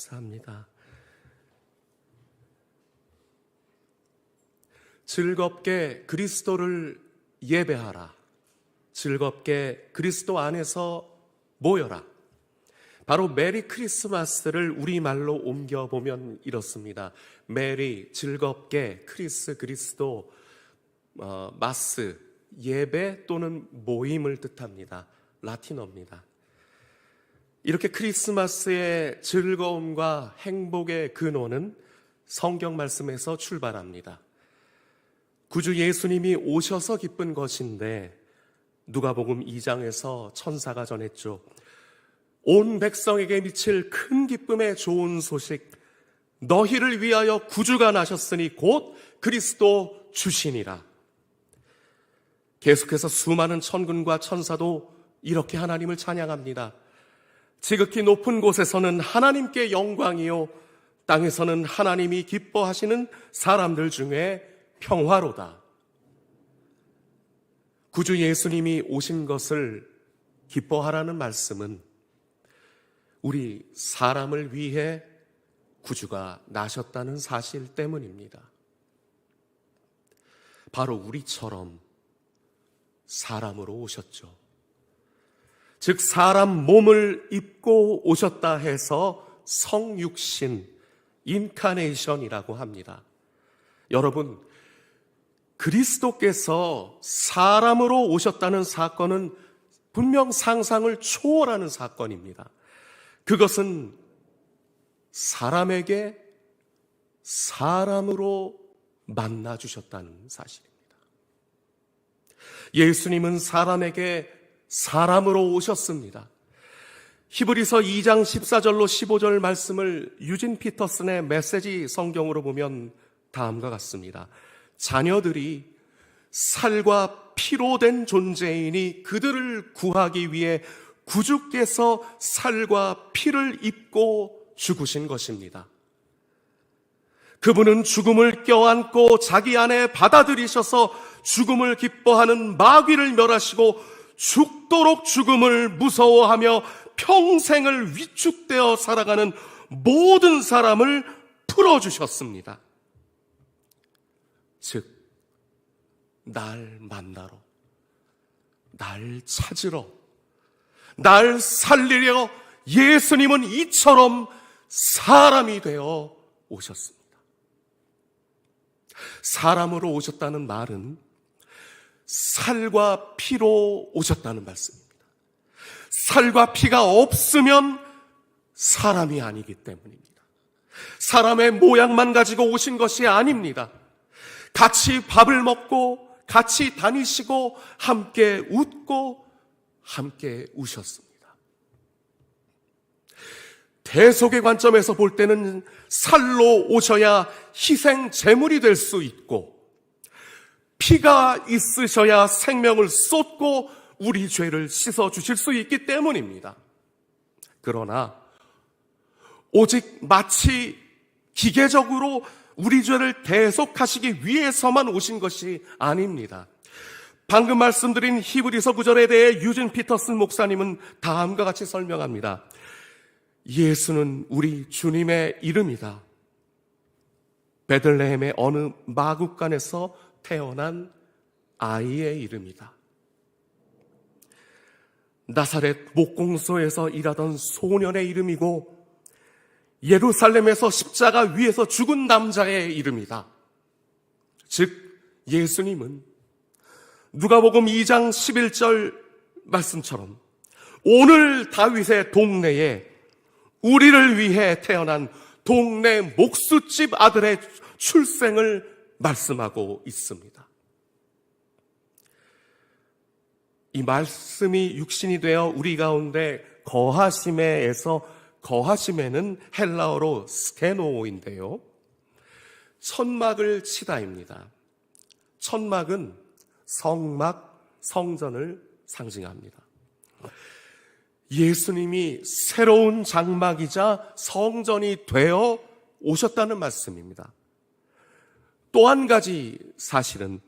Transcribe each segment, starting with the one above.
감사합니다. 즐겁게 그리스도를 예배하라. 즐겁게 그리스도 안에서 모여라. 바로 메리 크리스마스를 우리말로 옮겨보면 이렇습니다. 메리, 즐겁게, 크리스, 그리스도, 어, 마스, 예배 또는 모임을 뜻합니다. 라틴어입니다. 이렇게 크리스마스의 즐거움과 행복의 근원은 성경 말씀에서 출발합니다. 구주 예수님이 오셔서 기쁜 것인데 누가복음 2장에서 천사가 전했죠. 온 백성에게 미칠 큰 기쁨의 좋은 소식 너희를 위하여 구주가 나셨으니 곧 그리스도 주시니라. 계속해서 수많은 천군과 천사도 이렇게 하나님을 찬양합니다. 지극히 높은 곳에서는 하나님께 영광이요 땅에서는 하나님이 기뻐하시는 사람들 중에 평화로다. 구주 예수님이 오신 것을 기뻐하라는 말씀은 우리 사람을 위해 구주가 나셨다는 사실 때문입니다. 바로 우리처럼 사람으로 오셨죠. 즉, 사람 몸을 입고 오셨다 해서 성육신, 인카네이션이라고 합니다. 여러분, 그리스도께서 사람으로 오셨다는 사건은 분명 상상을 초월하는 사건입니다. 그것은 사람에게 사람으로 만나 주셨다는 사실입니다. 예수님은 사람에게 사람으로 오셨습니다. 히브리서 2장 14절로 15절 말씀을 유진 피터슨의 메시지 성경으로 보면 다음과 같습니다. 자녀들이 살과 피로 된 존재이니 그들을 구하기 위해 구주께서 살과 피를 입고 죽으신 것입니다. 그분은 죽음을 껴안고 자기 안에 받아들이셔서 죽음을 기뻐하는 마귀를 멸하시고 죽도록 죽음을 무서워하며 평생을 위축되어 살아가는 모든 사람을 풀어주셨습니다. 즉, 날 만나러, 날 찾으러, 날 살리려 예수님은 이처럼 사람이 되어 오셨습니다. 사람으로 오셨다는 말은 살과 피로 오셨다는 말씀입니다. 살과 피가 없으면 사람이 아니기 때문입니다. 사람의 모양만 가지고 오신 것이 아닙니다. 같이 밥을 먹고 같이 다니시고 함께 웃고 함께 우셨습니다. 대속의 관점에서 볼 때는 살로 오셔야 희생 제물이 될 수 있고 피가 있으셔야 생명을 쏟고 우리 죄를 씻어 주실 수 있기 때문입니다. 그러나 오직 마치 기계적으로 우리 죄를 대속하시기 위해서만 오신 것이 아닙니다. 방금 말씀드린 히브리서 구절에 대해 유진 피터슨 목사님은 다음과 같이 설명합니다. 예수는 우리 주님의 이름이다. 베들레헴의 어느 마국간에서 태어난 아이의 이름이다. 나사렛 목공소에서 일하던 소년의 이름이고 예루살렘에서 십자가 위에서 죽은 남자의 이름이다. 즉 예수님은 누가복음 2장 11절 말씀처럼 오늘 다윗의 동네에 우리를 위해 태어난 동네 목수집 아들의 출생을 말씀하고 있습니다. 이 말씀이 육신이 되어 우리 가운데 거하심에에서 거하심에는 헬라어로 스케노인데요. 천막을 치다입니다. 천막은 성막, 성전을 상징합니다. 예수님이 새로운 장막이자 성전이 되어 오셨다는 말씀입니다. 또 한 가지 사실은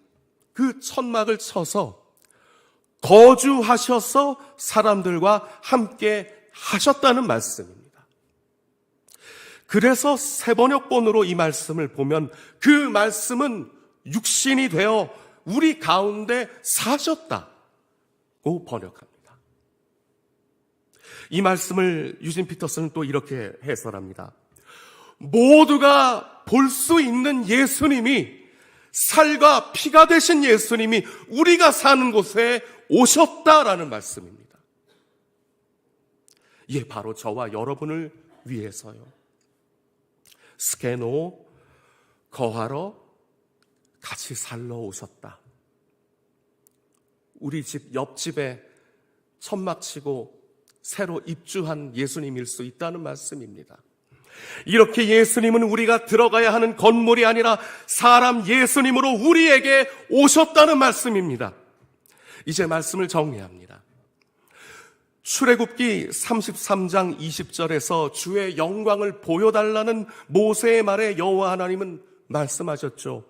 그 천막을 쳐서 거주하셔서 사람들과 함께 하셨다는 말씀입니다. 그래서 세번역본으로 이 말씀을 보면 그 말씀은 육신이 되어 우리 가운데 사셨다고 번역합니다. 이 말씀을 유진 피터스는 또 이렇게 해설합니다. 모두가 볼 수 있는 예수님이 살과 피가 되신 예수님이 우리가 사는 곳에 오셨다라는 말씀입니다. 예, 바로 저와 여러분을 위해서요. 스케노 거하러 같이 살러 오셨다. 우리 집 옆집에 천막 치고 새로 입주한 예수님일 수 있다는 말씀입니다. 이렇게 예수님은 우리가 들어가야 하는 건물이 아니라 사람 예수님으로 우리에게 오셨다는 말씀입니다. 이제 말씀을 정리합니다. 출애굽기 33장 20절에서 주의 영광을 보여달라는 모세의 말에 여호와 하나님은 말씀하셨죠.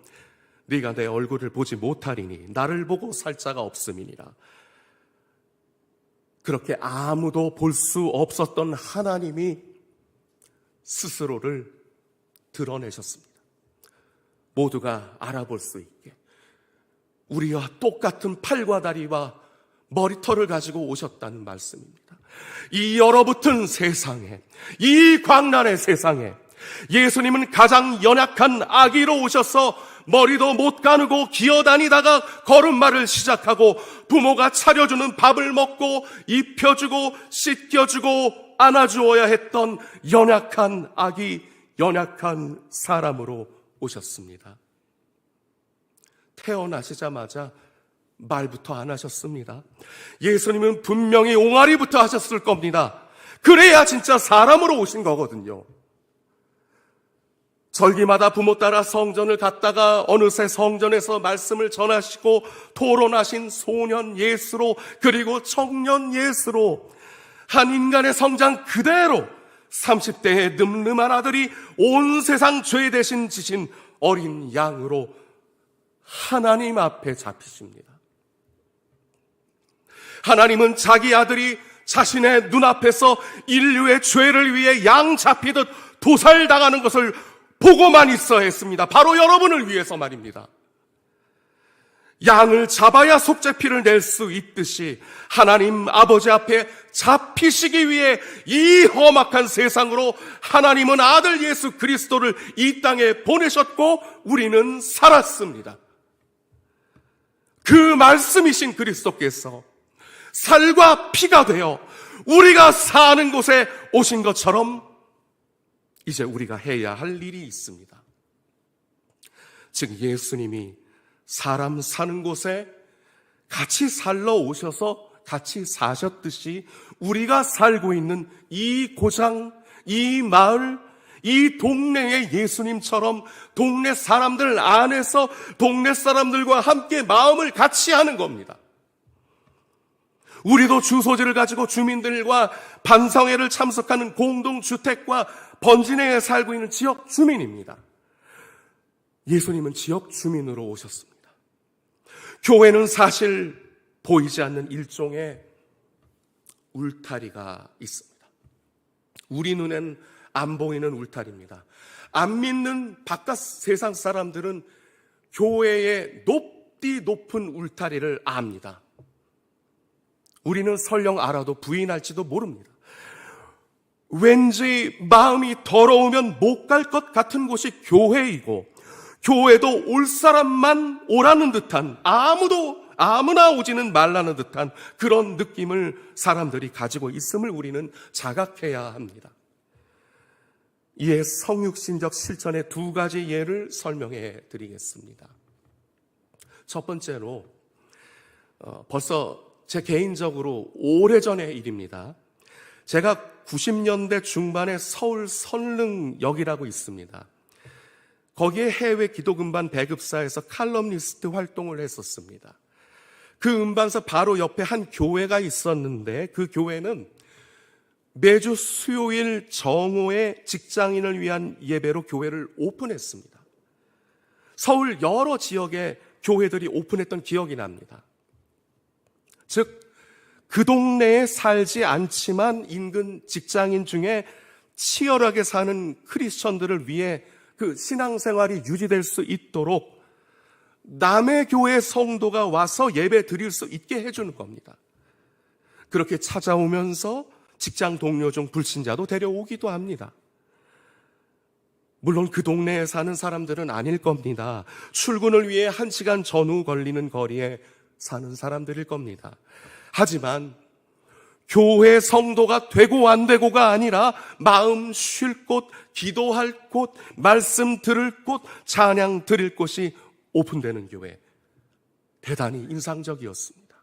네가 내 얼굴을 보지 못하리니 나를 보고 살 자가 없음이니라. 그렇게 아무도 볼 수 없었던 하나님이 스스로를 드러내셨습니다. 모두가 알아볼 수 있게. 우리와 똑같은 팔과 다리와 머리털을 가지고 오셨다는 말씀입니다. 이 얼어붙은 세상에, 이 광란의 세상에 예수님은 가장 연약한 아기로 오셔서 머리도 못 가누고 기어다니다가 걸음마를 시작하고 부모가 차려주는 밥을 먹고 입혀주고 씻겨주고 안아주어야 했던 연약한 아기, 연약한 사람으로 오셨습니다. 태어나시자마자 말부터 안 하셨습니다. 예수님은 분명히 옹알이부터 하셨을 겁니다. 그래야 진짜 사람으로 오신 거거든요. 절기마다 부모 따라 성전을 갔다가 어느새 성전에서 말씀을 전하시고 토론하신 소년 예수로 그리고 청년 예수로 한 인간의 성장 그대로 30대의 늠름한 아들이 온 세상 죄 대신 지신 어린 양으로 하나님 앞에 잡히십니다. 하나님은 자기 아들이 자신의 눈앞에서 인류의 죄를 위해 양 잡히듯 도살당하는 것을 보고만 있어야 했습니다. 바로 여러분을 위해서 말입니다. 양을 잡아야 속죄피를 낼 수 있듯이 하나님 아버지 앞에 잡히시기 위해 이 험악한 세상으로 하나님은 아들 예수 그리스도를 이 땅에 보내셨고 우리는 살았습니다. 그 말씀이신 그리스도께서 살과 피가 되어 우리가 사는 곳에 오신 것처럼 이제 우리가 해야 할 일이 있습니다. 즉 예수님이 사람 사는 곳에 같이 살러 오셔서 같이 사셨듯이 우리가 살고 있는 이 고장, 이 마을, 이 동네의 예수님처럼 동네 사람들 안에서 동네 사람들과 함께 마음을 같이 하는 겁니다. 우리도 주소지를 가지고 주민들과 반성회를 참석하는 공동주택과 번진회에 살고 있는 지역 주민입니다. 예수님은 지역 주민으로 오셨습니다. 교회는 사실 보이지 않는 일종의 울타리가 있습니다. 우리 눈엔 안 보이는 울타리입니다. 안 믿는 바깥 세상 사람들은 교회의 높디 높은 울타리를 압니다. 우리는 설령 알아도 부인할지도 모릅니다. 왠지 마음이 더러우면 못 갈 것 같은 곳이 교회이고, 교회도 올 사람만 오라는 듯한, 아무도, 아무나 오지는 말라는 듯한 그런 느낌을 사람들이 가지고 있음을 우리는 자각해야 합니다. 이에 성육신적 실천의 두 가지 예를 설명해 드리겠습니다. 첫 번째로, 어, 벌써 제 개인적으로 오래전의 일입니다. 제가 90년대 중반에 서울 선릉역이라고 있습니다. 거기에 해외 기도금반 배급사에서 칼럼니스트 활동을 했었습니다. 그 음반사 바로 옆에 한 교회가 있었는데 그 교회는 매주 수요일 정오에 직장인을 위한 예배로 교회를 오픈했습니다. 서울 여러 지역에 교회들이 오픈했던 기억이 납니다. 즉, 그 동네에 살지 않지만 인근 직장인 중에 치열하게 사는 크리스천들을 위해 그 신앙생활이 유지될 수 있도록 남의 교회 성도가 와서 예배 드릴 수 있게 해주는 겁니다. 그렇게 찾아오면서 직장 동료 중 불신자도 데려오기도 합니다. 물론 그 동네에 사는 사람들은 아닐 겁니다. 출근을 위해 한 시간 전후 걸리는 거리에 사는 사람들일 겁니다. 하지만 교회 성도가 되고 안 되고가 아니라 마음 쉴 곳, 기도할 곳, 말씀 들을 곳, 찬양 드릴 곳이 오픈되는 교회. 대단히 인상적이었습니다.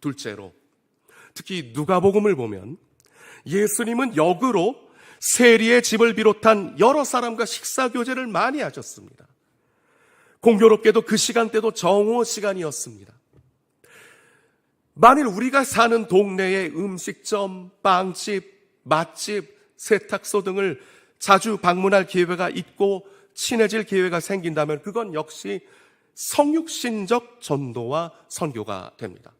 둘째로, 특히 누가복음을 보면 예수님은 역으로 세리의 집을 비롯한 여러 사람과 식사 교제를 많이 하셨습니다. 공교롭게도 그 시간대도 정오 시간이었습니다. 만일 우리가 사는 동네에 음식점, 빵집, 맛집, 세탁소 등을 자주 방문할 기회가 있고 친해질 기회가 생긴다면 그건 역시 성육신적 전도와 선교가 됩니다.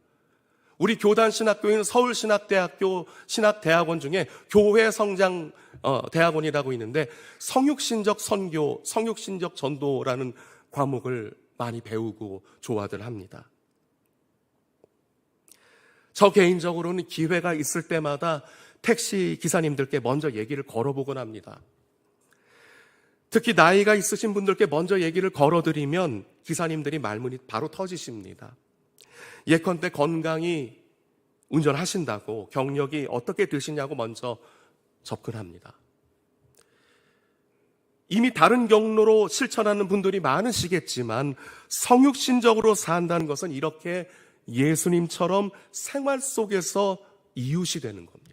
우리 교단 신학교인 서울신학대학교 신학대학원 중에 교회 성장 어, 대학원이라고 있는데 성육신적 선교, 성육신적 전도라는 과목을 많이 배우고 조화들 합니다. 저 개인적으로는 기회가 있을 때마다 택시 기사님들께 먼저 얘기를 걸어보곤 합니다. 특히 나이가 있으신 분들께 먼저 얘기를 걸어드리면 기사님들이 말문이 바로 터지십니다. 예컨대 건강이 운전하신다고 경력이 어떻게 되시냐고 먼저 접근합니다. 이미 다른 경로로 실천하는 분들이 많으시겠지만 성육신적으로 산다는 것은 이렇게 예수님처럼 생활 속에서 이웃이 되는 겁니다.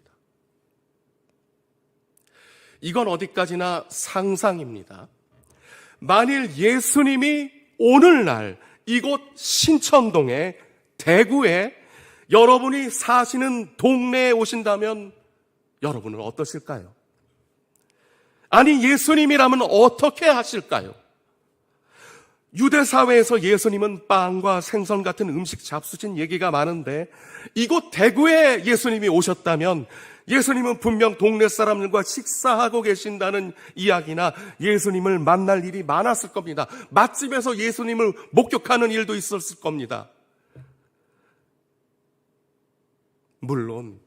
이건 어디까지나 상상입니다. 만일 예수님이 오늘날 이곳 신천동에 대구에 여러분이 사시는 동네에 오신다면 여러분은 어떠실까요? 아니, 예수님이라면 어떻게 하실까요? 유대 사회에서 예수님은 빵과 생선 같은 음식 잡수신 얘기가 많은데 이곳 대구에 예수님이 오셨다면 예수님은 분명 동네 사람들과 식사하고 계신다는 이야기나 예수님을 만날 일이 많았을 겁니다. 맛집에서 예수님을 목격하는 일도 있었을 겁니다. 물론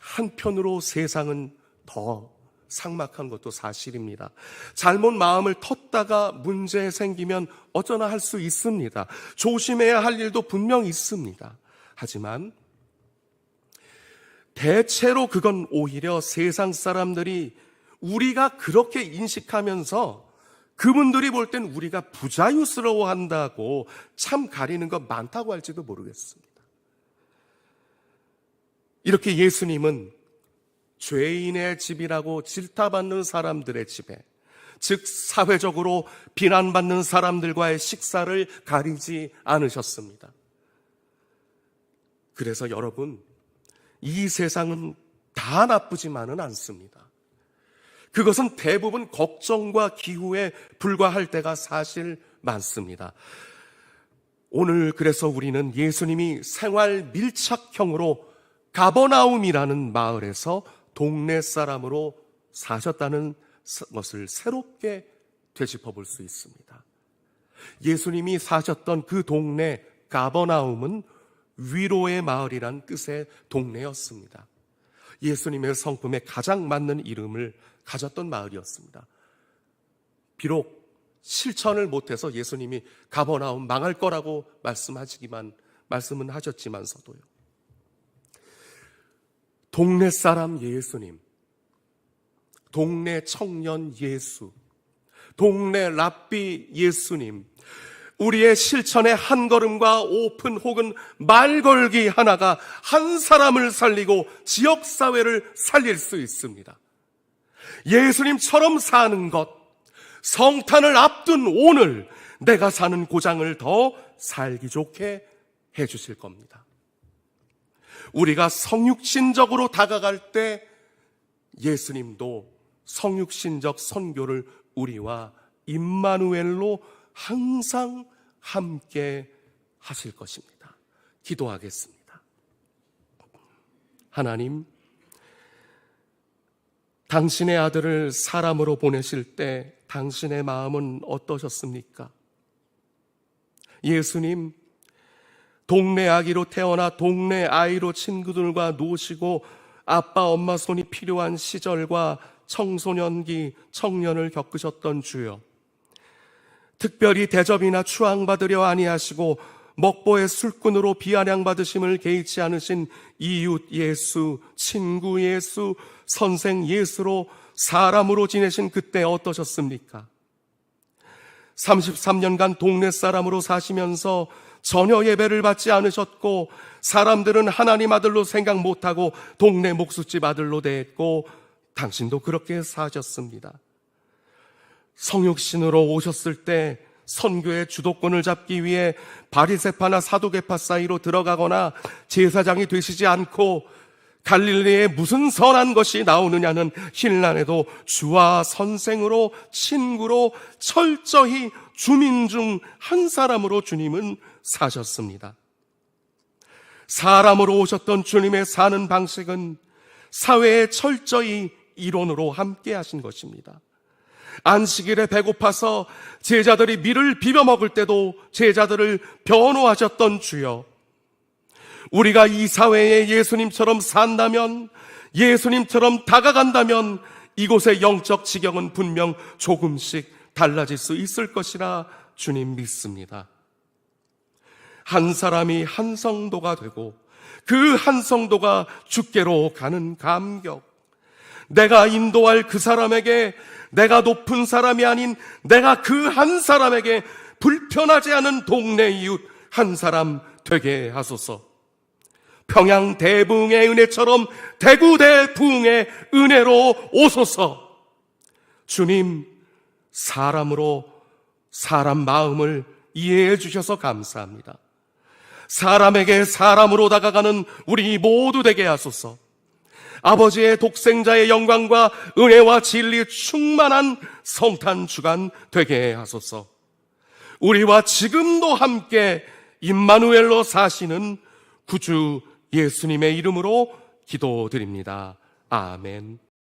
한편으로 세상은 더 상막한 것도 사실입니다. 잘못 마음을 텄다가 문제 생기면 어쩌나 할 수 있습니다. 조심해야 할 일도 분명 있습니다. 하지만 대체로 그건 오히려 세상 사람들이 우리가 그렇게 인식하면서 그분들이 볼 땐 우리가 부자유스러워 한다고 참 가리는 것 많다고 할지도 모르겠습니다. 이렇게 예수님은 죄인의 집이라고 질타받는 사람들의 집에, 즉, 사회적으로 비난받는 사람들과의 식사를 가리지 않으셨습니다. 그래서 여러분, 이 세상은 다 나쁘지만은 않습니다. 그것은 대부분 걱정과 기후에 불과할 때가 사실 많습니다. 오늘 그래서 우리는 예수님이 생활 밀착형으로 가버나움이라는 마을에서 동네 사람으로 사셨다는 것을 새롭게 되짚어 볼 수 있습니다. 예수님이 사셨던 그 동네 가버나움은 위로의 마을이란 뜻의 동네였습니다. 예수님의 성품에 가장 맞는 이름을 가졌던 마을이었습니다. 비록 실천을 못해서 예수님이 가버나움 망할 거라고 말씀하시기만 말씀은 하셨지만서도요. 동네 사람 예수님, 동네 청년 예수, 동네 랍비 예수님, 우리의 실천의 한 걸음과 오픈 혹은 말 걸기 하나가 한 사람을 살리고 지역사회를 살릴 수 있습니다. 예수님처럼 사는 것, 성탄을 앞둔 오늘 내가 사는 고장을 더 살기 좋게 해주실 겁니다. 우리가 성육신적으로 다가갈 때 예수님도 성육신적 선교를 우리와 임마누엘로 항상 함께 하실 것입니다. 기도하겠습니다. 하나님, 당신의 아들을 사람으로 보내실 때 당신의 마음은 어떠셨습니까? 예수님, 동네 아기로 태어나 동네 아이로 친구들과 노시고 아빠 엄마 손이 필요한 시절과 청소년기 청년을 겪으셨던 주여. 특별히 대접이나 추앙받으려 아니하시고 먹보의 술꾼으로 비아냥 받으심을 개의치 않으신 이웃 예수, 친구 예수, 선생 예수로 사람으로 지내신 그때 어떠셨습니까? 33년간 동네 사람으로 사시면서 전혀 예배를 받지 않으셨고 사람들은 하나님 아들로 생각 못하고 동네 목수집 아들로 대했고 당신도 그렇게 사셨습니다. 성육신으로 오셨을 때 선교의 주도권을 잡기 위해 바리세파나 사도계파 사이로 들어가거나 제사장이 되시지 않고 갈릴리에 무슨 선한 것이 나오느냐는 힐난에도 주와 선생으로 친구로 철저히 주민 중 한 사람으로 주님은 사셨습니다. 사람으로 오셨던 주님의 사는 방식은 사회에 철저히 이론으로 함께 하신 것입니다. 안식일에 배고파서 제자들이 밀을 비벼 먹을 때도 제자들을 변호하셨던 주여. 우리가 이 사회에 예수님처럼 산다면, 예수님처럼 다가간다면 이곳의 영적 지경은 분명 조금씩 달라질 수 있을 것이라 주님 믿습니다. 한 사람이 한 성도가 되고 그 한 성도가 주께로 가는 감격. 내가 인도할 그 사람에게 내가 높은 사람이 아닌 내가 그 한 사람에게 불편하지 않은 동네 이웃 한 사람 되게 하소서. 평양 대붕의 은혜처럼 대구 대붕의 은혜로 오소서. 주님, 사람으로 사람 마음을 이해해 주셔서 감사합니다. 사람에게 사람으로 다가가는 우리 모두 되게 하소서. 아버지의 독생자의 영광과 은혜와 진리 충만한 성탄 주간 되게 하소서. 우리와 지금도 함께 임마누엘로 사시는 구주 예수님의 이름으로 기도드립니다. 아멘.